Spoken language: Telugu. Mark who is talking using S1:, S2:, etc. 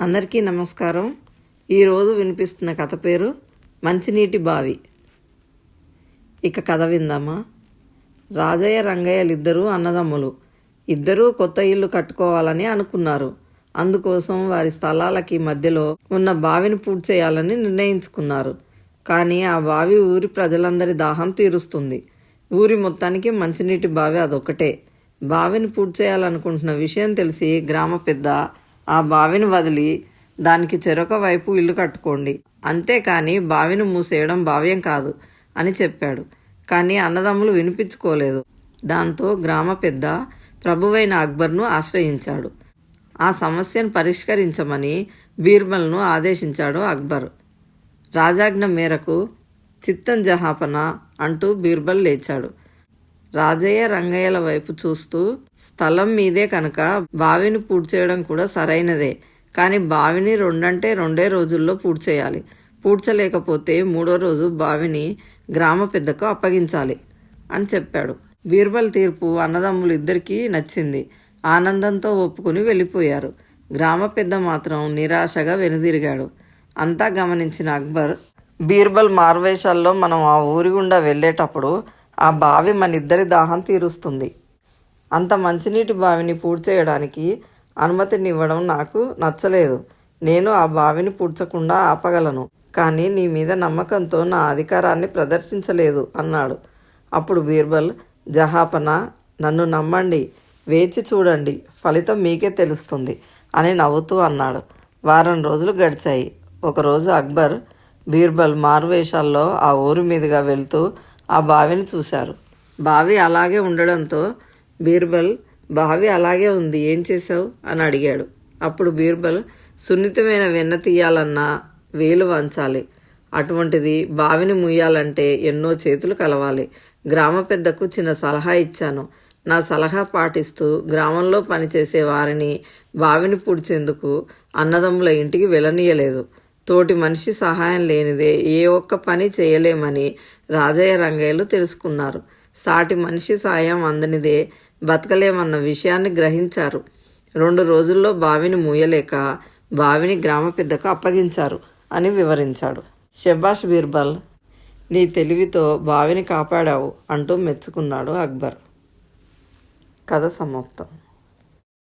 S1: అందరికీ నమస్కారం. ఈరోజు వినిపిస్తున్న కథ పేరు మంచినీటి బావి. ఇక కథ విందామా? రాజయ్య రంగయ్యలిద్దరూ అన్నదమ్ములు. ఇద్దరూ కొత్త ఇల్లు కట్టుకోవాలని అనుకున్నారు. అందుకోసం వారి స్థలాలకి మధ్యలో ఉన్న బావిని పూర్తి చేయాలని నిర్ణయించుకున్నారు. కానీ ఆ బావి ఊరి ప్రజలందరి దాహం తీరుస్తుంది. ఊరి మొత్తానికి మంచినీటి బావి అదొక్కటే. బావిని పూర్తి చేయాలనుకుంటున్న విషయం తెలిసి గ్రామ పెద్ద ఆ బావిని వదిలి దానికి చెరొక వైపు ఇల్లు కట్టుకోండి. అంతేకాని బావిని మూసేయడం భావ్యం కాదు అని చెప్పాడు. కానీ అన్నదమ్ములు వినిపించుకోలేదు. దాంతో గ్రామ పెద్ద ప్రభువైన అక్బర్ను ఆశ్రయించాడు. ఆ సమస్యను పరిష్కరించమని బీర్బల్ను ఆదేశించాడు అక్బర్. రాజాజ్ఞ మేరకు చిత్తం జహాపన అంటూ బీర్బల్ లేచాడు. రాజయ్య రంగయ్యల వైపు చూస్తూ స్థలం మీదే కనుక బావిని పూడ్చేయడం చేయడం కూడా సరైనదే. కానీ బావిని రెండంటే రెండే రోజుల్లో పూడ్చేయాలి పూడ్చలేకపోతే మూడో రోజు బావిని గ్రామ పెద్దకు అప్పగించాలి అని చెప్పాడు. బీర్బల్ తీర్పు అన్నదమ్ములు ఇద్దరికీ నచ్చింది. ఆనందంతో ఒప్పుకుని వెళ్ళిపోయారు. గ్రామ పెద్ద మాత్రం నిరాశగా వెనుదిరిగాడు. అంతా గమనించిన అక్బర్ బీర్బల్ మార్వేషాల్లో మనం ఆ ఊరి గుండా వెళ్ళేటప్పుడు ఆ బావి మన ఇద్దరి దాహం తీరుస్తుంది. అంత మంచినీటి బావిని పూడ్చేయడానికి అనుమతినివ్వడం నాకు నచ్చలేదు. నేను ఆ బావిని పూడ్చకుండా ఆపగలను. కానీ నీ మీద నమ్మకంతో నా అధికారాన్ని ప్రదర్శించలేదు అన్నాడు. అప్పుడు బీర్బల్ జహాపన నన్ను నమ్మండి వేచి చూడండి ఫలితం మీకే తెలుస్తుంది అని నవ్వుతూ అన్నాడు. వారం రోజులు గడిచాయి. ఒకరోజు అక్బర్ బీర్బల్ మారువేషాల్లో ఆ ఊరి మీదుగా వెళ్తూ ఆ బావిని చూశారు. బావి అలాగే ఉండడంతో బీర్బల్ బావి అలాగే ఉంది ఏం చేశావు? అని అడిగాడు. అప్పుడు బీర్బల్ సున్నితమైన వెన్న తీయాలన్నా వేలు వంచాలి. అటువంటిది బావిని ముయ్యాలంటే ఎన్నో చేతులు కలవాలి. గ్రామ పెద్దకు చిన్న సలహా ఇచ్చాను. నా సలహా పాటిస్తూ గ్రామంలో పనిచేసే వారిని బావిని పూడ్చేందుకు అన్నదమ్ముల ఇంటికి వెళ్ళనీయలేదు. తోటి మనిషి సహాయం లేనిదే ఏ ఒక్క పని చేయలేమని రాజయ్య రంగయ్యలు తెలుసుకున్నారు. సాటి మనిషి సాయం అందనిదే బతకలేమన్న విషయాన్ని గ్రహించారు. రెండు రోజుల్లో బావిని మూయలేక బావిని గ్రామ పెద్దకు అప్పగించారు అని వివరించాడు. షబాష్ బీర్బల్ నీ తెలివితో బావిని కాపాడావు అంటూ మెచ్చుకున్నాడు అక్బర్. కథ సమాప్తం.